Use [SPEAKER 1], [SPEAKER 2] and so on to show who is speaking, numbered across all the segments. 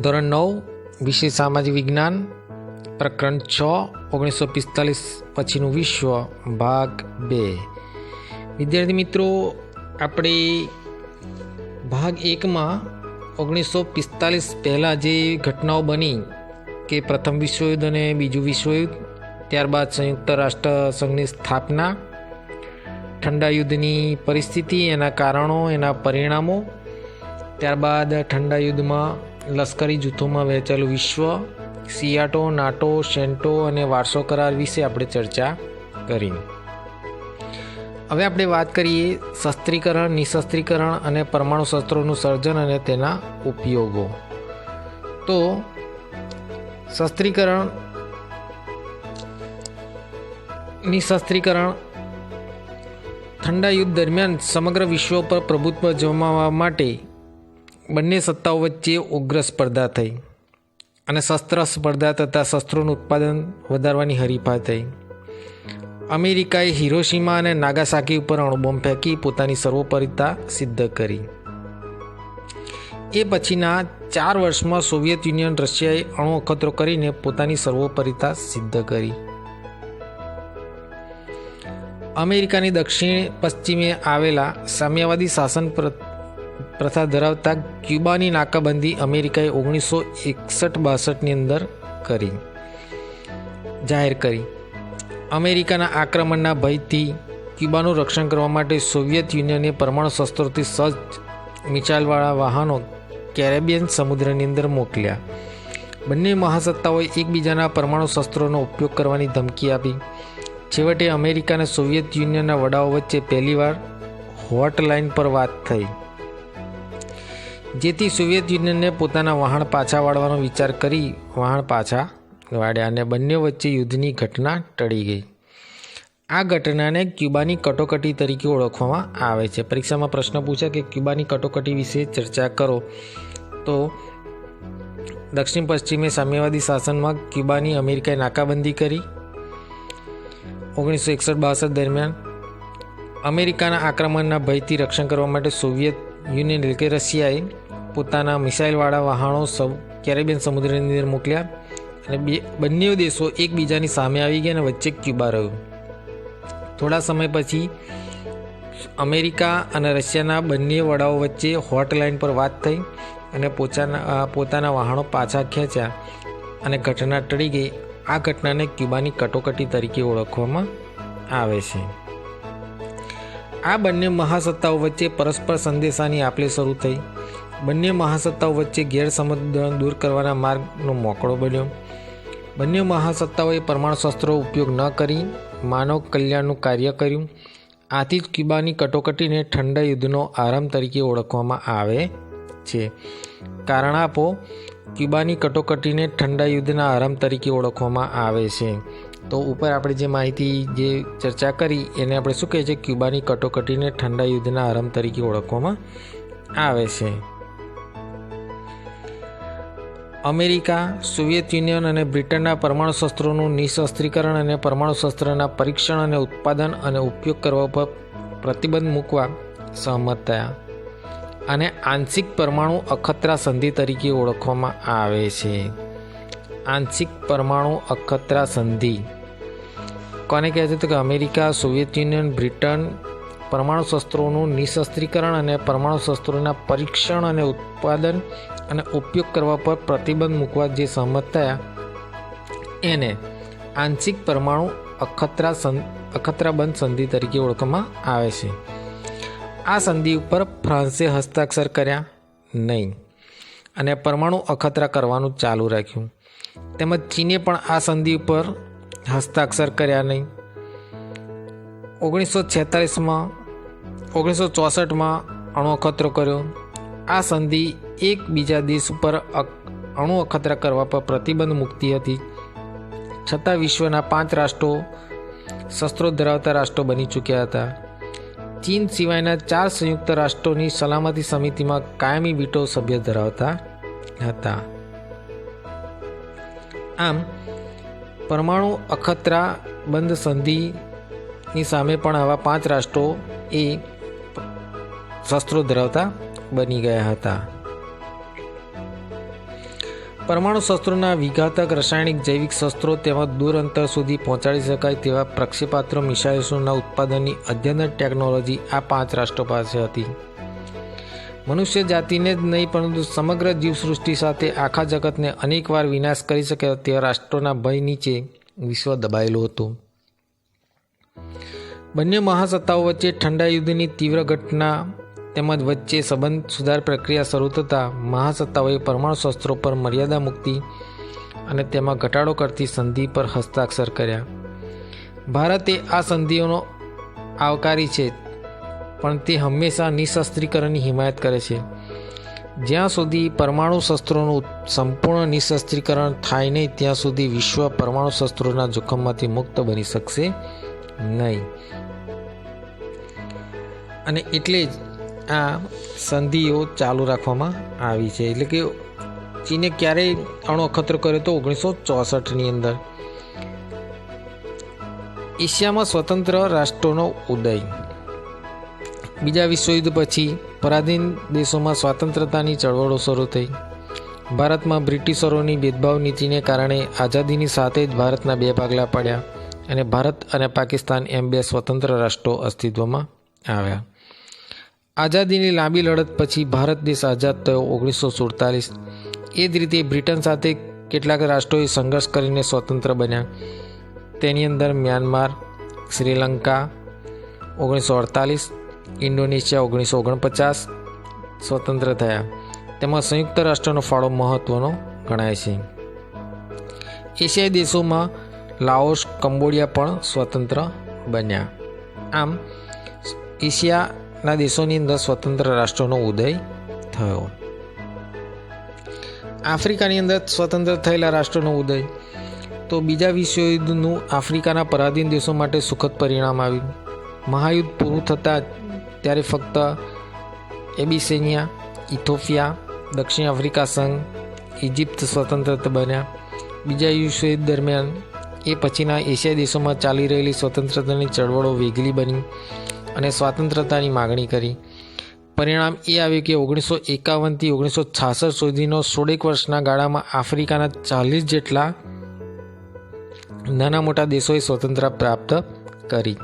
[SPEAKER 1] ધોરણ નવ, વિષય સામાજિક વિજ્ઞાન, પ્રકરણ છ, ઓગણીસો પિસ્તાલીસ, પછીનું વિશ્વ, ભાગ બે. વિદ્યાર્થી મિત્રો, આપણે ભાગ એકમાં ઓગણીસો પિસ્તાલીસ પહેલાં જે ઘટનાઓ બની, કે પ્રથમ વિશ્વયુદ્ધ અને બીજું વિશ્વયુદ્ધ, ત્યારબાદ સંયુક્ત રાષ્ટ્ર સંઘની સ્થાપના, ઠંડા યુદ્ધની પરિસ્થિતિ, એના કારણો, એના પરિણામો, ત્યારબાદ ઠંડા યુદ્ધમાં લશ્કરી જૂથોમાં વહેંચાયેલું વિશ્વ, સિયાટો, નાટો શેન્ટો અને વારસો કરાર વિશે આપણે ચર્ચા કરી. હવે આપણે વાત કરીએ શસ્ત્રીકરણ, નિશસ્ત્રીકરણ અને પરમાણુ શસ્ત્રોનું સર્જન અને તેના ઉપયોગો. તો, શસ્ત્રીકરણ, નિશસ્ત્રીકરણ ઠંડા યુદ્ધ દરમિયાન સમગ્ર વિશ્વ પર પ્રભુત્વ જમાવવા માટે બંને સત્તાઓ વચ્ચે ઉગ્ર સ્પર્ધા થઈ અને શસ્ત્ર સ્પર્ધા તથા શસ્ત્રોનું ઉત્પાદન વધારવાની હરીફા થઈ. અમેરિકાએ હિરોશીમા અને નાગાસાકી ઉપર અણુબોમ્બ ફેંકી પોતાની સર્વોપરિતા સિદ્ધ કરી. એ પછીના ચાર વર્ષમાં સોવિયત યુનિયન રશિયાએ અણુ અખતરો કરીને પોતાની સર્વોપરિતા સિદ્ધ કરી. અમેરિકાની દક્ષિણ પશ્ચિમે આવેલા સામ્યવાદી શાસન પ્રથા ધરાવતા ક્યુબાની નાકાબંધી અમેરિકાએ ઓગણીસો એકસઠ બાસઠની અંદર કરી, જાહેર કરી. અમેરિકાના આક્રમણના ભયથી ક્યુબાનું રક્ષણ કરવા માટે સોવિયત યુનિયને પરમાણુ શસ્ત્રોથી સજ્જ મિચાલવાળા વાહનો કેરેબિયન સમુદ્રની અંદર મોકલ્યા. બંને મહાસત્તાઓએ એકબીજાના પરમાણુ શસ્ત્રોનો ઉપયોગ કરવાની ધમકી આપી. છેવટે અમેરિકા અને સોવિયત યુનિયનના વડાઓ વચ્ચે પહેલીવાર હોટલાઇન પર વાત થઈ. જેથી સોવિયત યુનિયનને પોતાના વહાણ પાછા વાળવાનો વિચાર કરી વહાણ પાછા વાળ્યા અને બંને વચ્ચે યુદ્ધની ઘટના ટળી ગઈ. આ ઘટનાને ક્યુબાની કટોકટી તરીકે ઓળખવામાં આવે છે. પરીક્ષામાં પ્રશ્ન પૂછે કે ક્યુબાની કટોકટી વિશે ચર્ચા કરો. તો દક્ષિણ પશ્ચિમે સામ્યવાદી શાસનમાં ક્યુબાની અમેરિકાએ નાકાબંધી કરી. ઓગણીસો એકસઠ બાસઠ દરમિયાન અમેરિકાના આક્રમણના ભયથી રક્ષણ કરવા માટે સોવિયત યુનિયન એટલે કે રશિયાએ પોતાના મિસાઇલવાળા વહાણો સૌ કેરેબિયન સમુદ્રની અંદર મોકલ્યા અને બે, બંને દેશો એકબીજાની સામે આવી ગયા અને વચ્ચે ક્યુબા રહ્યું. થોડા સમય પછી અમેરિકા અને રશિયાના બંને વડાઓ વચ્ચે હોટલાઇન પર વાત થઈ અને પોતાના પોતાના વહાણો પાછા ખેંચ્યા અને ઘટના ટળી ગઈ. આ ઘટનાને ક્યુબાની કટોકટી તરીકે ઓળખવામાં આવે છે. આ બંને મહાસત્તાઓ વચ્ચે પરસ્પર સંદેશાની આપલે શરૂ થઈ. બંને મહાસત્તાઓ વચ્ચે ગેરસમજ દૂર કરવાના માર્ગનો મોકળો બન્યો. બંને મહાસત્તાઓએ પરમાણુ શસ્ત્રો ઉપયોગ ન કરી, માનવ કલ્યાણનું કાર્ય કર્યું. આથી જ ક્યુબાની કટોકટીને ઠંડા યુદ્ધનો આરંભ તરીકે ઓળખવામાં આવે છે. કારણ આપો, ક્યુબાની કટોકટીને ઠંડા યુદ્ધના આરંભ તરીકે ઓળખવામાં આવે છે. તો ઉપર આપણે જે માહિતી, જે ચર્ચા કરી, એને આપણે શું કહે છે? ક્યુબાની કટોકટીને ઠંડા યુદ્ધના આરંભ તરીકે ઓળખવામાં આવે છે. અમેરિકા, સોવિયત યુનિયન અને બ્રિટનના પરમાણુ શસ્ત્રોનું નિશસ્ત્રીકરણ અને પરમાણુ શસ્ત્રના પરીક્ષણ અને ઉત્પાદન અને ઉપયોગ કરવા પર પ્રતિબંધ મૂકવા સહમત થયા. અને આંશિક પરમાણુ અખતરા સંધિ તરીકે ઓળખવામાં આવે છે. આંશિક પરમાણુ અખતરા સંધિ. કોને કહે છે તો કે અમેરિકા, સોવિયત યુનિયન, બ્રિટન પરમાણુ શસ્ત્રોનું નિશસ્ત્રીકરણ અને પરમાણુ શસ્ત્રોના પરીક્ષણ અને ઉત્પાદન અને ઉપયોગ કરવા પર પ્રતિબંધ મૂકવા જે સહમત થયા. એને આંશિક પરમાણુ અખતરા અખતરાબંધ સંધિ તરીકે ઓળખવામાં આવે છે. આ સંધિ ઉપર ફ્રાન્સે હસ્તાક્ષર કર્યા નહીં અને પરમાણુ અખતરા કરવાનું ચાલુ રાખ્યું. તેમજ ચીને પણ આ સંધિ ઉપર હસ્તાક્ષર કર્યા નહીં. ઓગણીસો છેતાલીસમાં ઓગણીસો ચોસઠમાં અણુ અખતરો કર્યો. આ સંધિ એકબીજા દેશ ઉપર અણુ અખતરા કરવા પર પ્રતિબંધ મૂકતી હતી. છતાં વિશ્વના પાંચ રાષ્ટ્રો શસ્ત્રો ધરાવતા રાષ્ટ્રો બની ચૂક્યા હતા. ચીન સિવાયના ચાર સંયુક્ત રાષ્ટ્રોની સલામતી સમિતિમાં કાયમી વીટો સભ્ય ધરાવતા હતા. આમ, પરમાણુ અખતરા બંધ સંધિની સામે પણ આવા પાંચ રાષ્ટ્રો એ શસ્ત્રો ધરાવતા બની ગયા હતા. પરમાણુ શસ્ત્રોના વિઘાતક રાસાયણિક જૈવિક શસ્ત્રો તેમજ દૂર અંતર સુધી પહોંચાડી શકાય તેવા પ્રક્ષેપાત્ર મિસાઇલ્સોના ઉત્પાદનની અદ્યતન ટેકનોલોજી આ પાંચ રાષ્ટ્રો પાસે હતી. મનુષ્ય જાતિને જ નહીં, પરંતુ સમગ્ર જીવસૃષ્ટિ સાથે આખા જગતને અનેકવાર વિનાશ કરી શકે તેવા રાષ્ટ્રોના ભય નીચે વિશ્વ દબાયેલું હતું. બંને મહાસત્તાઓ વચ્ચે ઠંડા યુદ્ધની તીવ્ર ઘટના તેમજ વચ્ચે સંબંધ સુધાર પ્રક્રિયા શરૂ થતાં મહાસત્તાઓએ પરમાણુ શસ્ત્રો પર મર્યાદા મુક્તિ અને તેમાં ઘટાડો કરતી સંધિ પર હસ્તાક્ષર કર્યા. ભારતે આ સંધિઓનો આવકારી છે, પણ તે હંમેશા નિશસ્ત્રીકરણની હિમાયત કરે છે. જ્યાં સુધી પરમાણુ શસ્ત્રોનું સંપૂર્ણ નિશસ્ત્રીકરણ થાય નહીં, ત્યાં સુધી વિશ્વ પરમાણુ શસ્ત્રોના જોખમમાંથી મુક્ત બની શકશે નહીં. અને એટલે જ આ સંધિઓ ચાલુ રાખવામાં આવી છે. એટલે કે ચીને ક્યારેય અણો અખતરો કર્યો તો ઓગણીસો ચોસઠની અંદર એશિયામાં સ્વતંત્ર રાષ્ટ્રોનો ઉદય. બીજા વિશ્વયુદ્ધ પછી પરાધીન દેશોમાં સ્વતંત્રતાની ચળવળો શરૂ થઈ. ભારતમાં બ્રિટિશરોની ભેદભાવ નીતિને કારણે આઝાદીની સાથે જ ભારતના બે ભાગલા પડ્યા અને ભારત અને પાકિસ્તાન એમ બે સ્વતંત્ર રાષ્ટ્રો અસ્તિત્વમાં આવ્યા. આઝાદીની લાંબી લડત પછી ભારત દેશ આઝાદ થયો ઓગણીસો સુડતાલીસ. એ જ રીતે બ્રિટન સાથે કેટલાક રાષ્ટ્રોએ સંઘર્ષ કરીને સ્વતંત્ર બન્યા. તેની અંદર મ્યાનમાર, શ્રીલંકા ઓગણીસો અડતાલીસ, ઇન્ડોનેશિયા ઓગણીસો ઓગણપચાસ સ્વતંત્ર થયા. તેમાં સંયુક્ત રાષ્ટ્રનો ફાળો મહત્ત્વનો ગણાય છે. એશિયાઈ દેશોમાં લાઓસ, કંબોડિયા પણ સ્વતંત્ર બન્યા. આમ એશિયાના દેશોની અંદર સ્વતંત્ર રાષ્ટ્રોનો ઉદય થયો. આફ્રિકાની અંદર સ્વતંત્ર થયેલા રાષ્ટ્રોનો ઉદય. તો બીજા વિશ્વયુદ્ધનું આફ્રિકાના પરાધીન દેશો માટે સુખદ પરિણામ આવ્યું. મહાયુદ્ધ પૂરું થતાં ત્યારે ફક્ત એબિસેનિયા, ઇથોપિયા, દક્ષિણ આફ્રિકા સંઘ ઇજિપ્ત સ્વતંત્ર બન્યા. બીજા વિશ્વયુદ્ધ દરમિયાન એ પછીના એશિયા દેશોમાં ચાલી રહેલી સ્વતંત્રતાની ચળવળો વેગલી બની. અને સ્વતંત્રતાની માગણી કરી. પરિણામ એ આવ્યું કે ઓગણીસો એકાવનથી ઓગણીસો છાસઠ સુધીનો સોળેક વર્ષના ગાળામાં આફ્રિકાના ચાલીસ જેટલા નાના મોટા દેશોએ સ્વતંત્રતા પ્રાપ્ત કરી.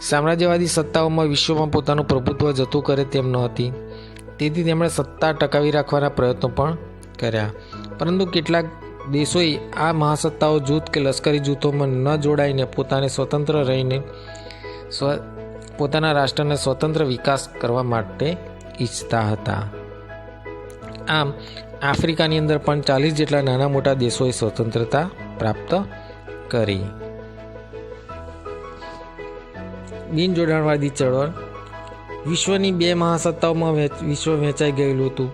[SPEAKER 1] સામ્રાજ્યવાદી સત્તાઓમાં વિશ્વમાં પોતાનું પ્રભુત્વ જતું કરે તેમ ન હતી તેથી તેમણે સત્તા ટકાવી રાખવાના પ્રયત્નો પણ કર્યા. પરંતુ કેટલાક દેશોએ આ મહાસત્તાઓ જૂથ કે લશ્કરી જૂથોમાં ન જોડાઈને પોતાને સ્વતંત્ર રહીને સ્વ પોતાના રાષ્ટ્રને સ્વતંત્ર વિકાસ કરવા માટે ઈચ્છતા હતા. આમ, આફ્રિકાની અંદર પણ ચાલીસ જેટલા નાના મોટા દેશોએ સ્વતંત્રતા પ્રાપ્ત કરી. બિન જોડાણવાદી ચળવળ. વિશ્વની બે મહાસત્તાઓમાં વિશ્વ વહેંચાઈ ગયેલું હતું.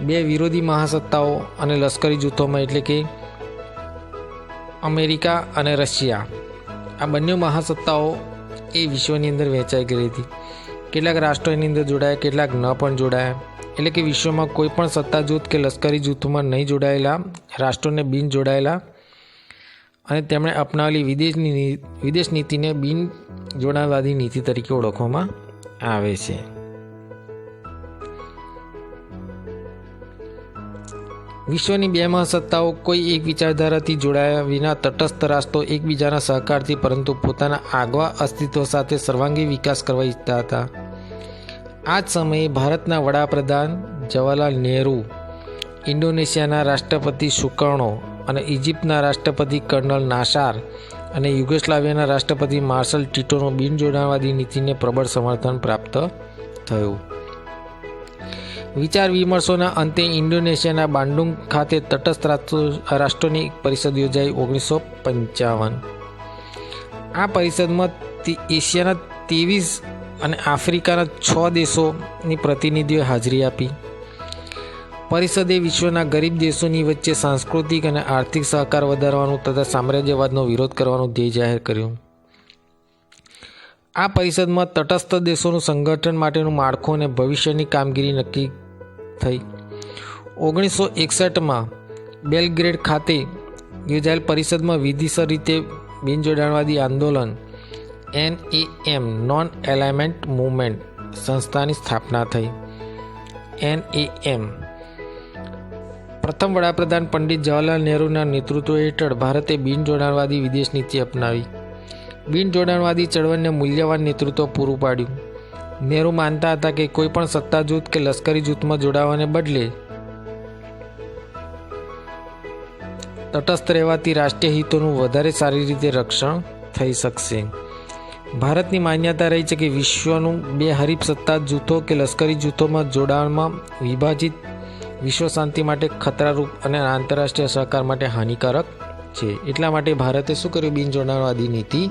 [SPEAKER 1] બે વિરોધી મહાસત્તાઓ અને લશ્કરી જૂથોમાં એટલે કે અમેરિકા અને રશિયા. આ બંને મહાસત્તાઓ એ વિશ્વની અંદર વહેંચાઈ ગયેલી હતી. કેટલાક રાષ્ટ્રો એની અંદર જોડાયા, કેટલાક ન પણ જોડાયા. એટલે કે વિશ્વમાં કોઈ પણ સત્તા જૂથ કે લશ્કરી જૂથોમાં નહીં જોડાયેલા, રાષ્ટ્રોને બિન જોડાયેલા અને તેમણે અપનાવેલી વિદેશની વિદેશ નીતિને બિન જોડાણવાદી નીતિ તરીકે ઓળખવામાં આવે છે. વિશ્વની બે મહાસત્તાઓ કોઈ એક વિચારધારાથી જોડાયા વિના તટસ્થ રાષ્ટ્રો એકબીજાના સહકારથી પરંતુ પોતાના આગવા અસ્તિત્વ સાથે સર્વાંગી વિકાસ કરવા ઈચ્છતા હતા. આ જ સમયે ભારતના વડાપ્રધાન જવાહરલાલ નહેરુ, ઇન્ડોનેશિયાના રાષ્ટ્રપતિ સુકર્ણો અને ઇજિપ્તના રાષ્ટ્રપતિ કર્નલ નાસાર અને યુગોસ્લાવિયાના રાષ્ટ્રપતિ માર્શલ ટીટોનો બિનજોડાણવાદી નીતિને પ્રબળ સમર્થન પ્રાપ્ત થયું. વિચાર વિમર્શોના અંતે ઇન્ડોનેશિયાના બાન્ડુંગ ખાતે તટસ્થ રાષ્ટ્રો- રાષ્ટ્રોની પરિષદ યોજાઈ ઓગણીસો પંચાવન. આ પરિષદમાં એશિયાના ત્રેવીસ અને આફ્રિકાના છ દેશોની પ્રતિનિધિઓએ હાજરી આપી. પરિષદે વિશ્વના ગરીબ દેશોની વચ્ચે સાંસ્કૃતિક અને આર્થિક સહકાર વધારવાનું તથા સામ્રાજ્યવાદનો વિરોધ કરવાનું ધ્યેય જાહેર કર્યું. આ પરિષદમાં તટસ્થ દેશોનું સંગઠન માટેનું માળખું અને ભવિષ્યની કામગીરી નક્કી થઈ. ઓગણીસો એકસઠમાં બેલગ્રેડ ખાતે યોજાયેલ પરિષદમાં વિધિસર રીતે બિનજોડાણવાદી આંદોલન, N A M non alignment movement સંસ્થાની સ્થાપના થઈ. N A M. પ્રથમ વડાપ્રધાન પંડિત જવાહરલાલ નહેરુના નેતૃત્વ હેઠળ ભારતે બિનજોડાણવાદી વિદેશ નીતિ અપનાવી. બિનજોડાણવાદી ચળવળને મૂલ્યવાન નેતૃત્વ પૂરું પાડ્યું. નેહરુ માનતા હતા કે કોઈપણ સત્તા જૂથ કે લશ્કરી જૂથમાં જોડાવાને બદલે તટસ્થ રહેવાથી રાષ્ટ્રીય હિતોનું વધારે સારી રીતે રક્ષણ થઈ શકશે. ભારતની માન્યતા રહી છે કે વિશ્વનું બે હરીફ સત્તા જૂથો કે લશ્કરી જૂથોમાં જોડાણમાં વિભાજિત વિશ્વ શાંતિ માટે ખતરારૂપ અને આંતરરાષ્ટ્રીય સહકાર માટે હાનિકારક છે. એટલા માટે ભારતે શું કર્યું? બિનજોડાણવાદી નીતિ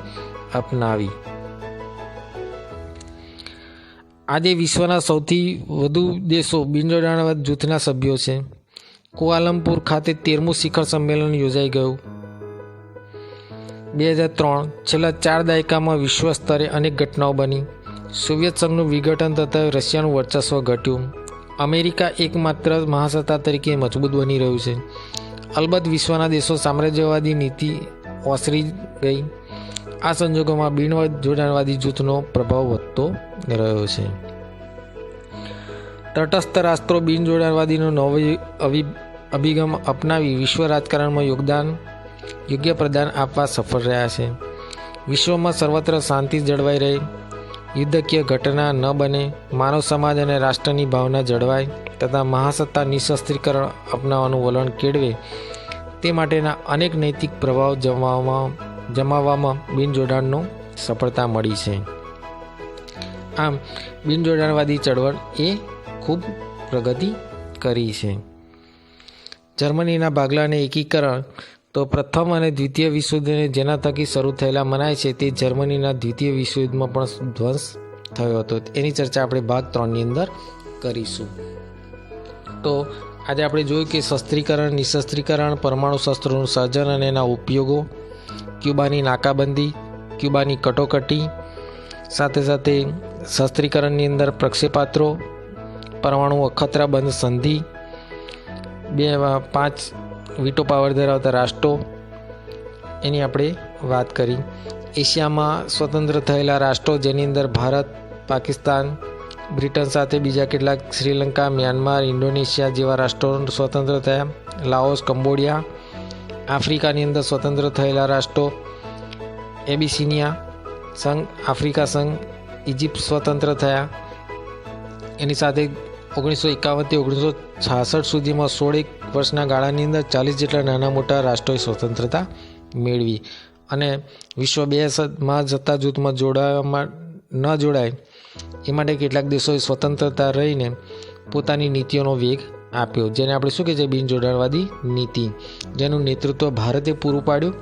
[SPEAKER 1] અપનાવી. આજે વિશ્વના સૌથી વધુ દેશો બિનજોડાણવાદ જૂથના સભ્યો છે. કુઆલમપુર ખાતે તેરમું શિખર સંમેલન યોજાઈ ગયું. બે હજાર ત્રણ છેલ્લા ચાર દાયકામાં વિશ્વ સ્તરે અનેક ઘટનાઓ બની. સોવિયત સંઘનું વિઘટન થતાં રશિયાનું વર્ચસ્વ ઘટ્યું. અમેરિકા એકમાત્ર મહાસત્તા તરીકે મજબૂત બની રહ્યું છે. અલબત્ત વિશ્વના દેશો સામ્રાજ્યવાદી નીતિ ઓસરી ગઈ. આ સંજોગોમાં બિનવત જોડાણવાદી જૂથનો પ્રભાવ વધતો રહ્યો છે. તટસ્થ રાષ્ટ્રો બિન જોડાણવાદીનો નવો અભિ, અભિગમ અપનાવી વિશ્વ રાજકારણમાં યોગદાન, યોગ્ય પ્રદાન આપવા સફળ રહ્યા છે. વિશ્વમાં સર્વત્ર શાંતિ જળવાઈ રહે. યુદ્ધકીય ઘટના ન બને, માનવ સમાજ અને રાષ્ટ્રની ભાવના જળવાય તથા મહાસત્તા નિશસ્ત્રીકરણ અપનાવવાનું વલણ કેળવે. તે માટેના અનેક નૈતિક પ્રભાવ જમાવવામાં જમાવવામાં બિનજોડાણનો સફળતા મળી છે. આમ બિનજોડાણવાદી ચળવળ એ ખૂબ પ્રગતિ કરી છે. જર્મનીના ભાગલાને એકીકરણ તો પ્રથમ અને દ્વિતીય વિશ્વયુદ્ધને જેના થકી શરૂ થયેલા મનાય છે તે જર્મનીના દ્વિતીય વિશ્વયુદ્ધમાં પણ ધ્વંસ થયો હતો. એની ચર્ચા આપણે ભાગ ત્રણની અંદર કરીશું. તો આજે આપણે જોયું કે શસ્ત્રીકરણ, નિશસ્ત્રીકરણ, પરમાણુ શસ્ત્રોનું સર્જન અને એના ઉપયોગો, ક્યુબાની નાકાબંધી, ક્યુબાની કટોકટી, સાથે સાથે શસ્ત્રીકરણની અંદર પ્રક્ષેપાત્રો, પરમાણુ અખતરાબંધ સંધિ, બે, પાંચ વીટો પાવર ધરાવતા રાષ્ટ્રો, એની આપણે વાત કરી. એશિયામાં સ્વતંત્ર થયેલા રાષ્ટ્રો જેની અંદર ભારત, પાકિસ્તાન, બ્રિટન સાથે બીજા કેટલાક શ્રીલંકા, મ્યાનમાર, ઇન્ડોનેશિયા જેવા રાષ્ટ્રો સ્વતંત્ર થયા. લાઓસ, કંબોડિયા, આફ્રિકાની અંદર સ્વતંત્ર થયેલા રાષ્ટ્રો, એબિસિનિયા સંઘ, આફ્રિકા સંઘ ઇજિપ્ત સ્વતંત્ર થયા. એની સાથે ઓગણીસો એકાવનથી ઓગણીસો છાસઠ સુધીમાં સોળ એક વર્ષના ગાળાની અંદર ચાલીસ જેટલા નાના મોટા રાષ્ટ્રોએ સ્વતંત્રતા મેળવી. અને વિશ્વ બે માં જતા જૂથમાં જોડાવામાં ન જોડાય, એ માટે કેટલાક દેશોએ સ્વતંત્રતા રહીને પોતાની નીતિઓનો વેગ આપ્યો, જેને આપણે શું કહે છે બિનજોડાણવાદી નીતિ. જેનું નેતૃત્વ ભારતે પૂરું પાડ્યું.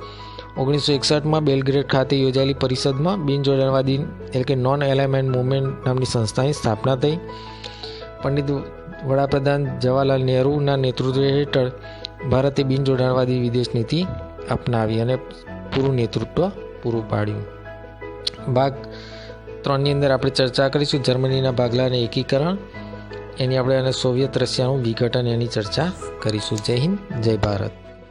[SPEAKER 1] ઓગણીસો એકસઠમાં બેલગ્રેડ ખાતે યોજાયેલી પરિષદમાં બિનજોડાણવાદી, એટલે કે નોન એલાઇમેન્ટ મુવમેન્ટ નામની સંસ્થાની સ્થાપના થઈ. પંડિત વડાપ્રધાન જવાહરલાલ નહેરુના નેતૃત્વ હેઠળ ભારતે બિનજોડાણવાદી વિદેશ નીતિ અપનાવી અને પૂરું નેતૃત્વ પૂરું પાડ્યું. ભાગ ત્રણની અંદર આપણે ચર્ચા કરીશું જર્મનીના ભાગલાને એકીકરણ. એની આપણે અને સોવિયત રશિયાનું વિઘટન એની ચર્ચા કરીશું. જય હિન્દ, જય ભારત.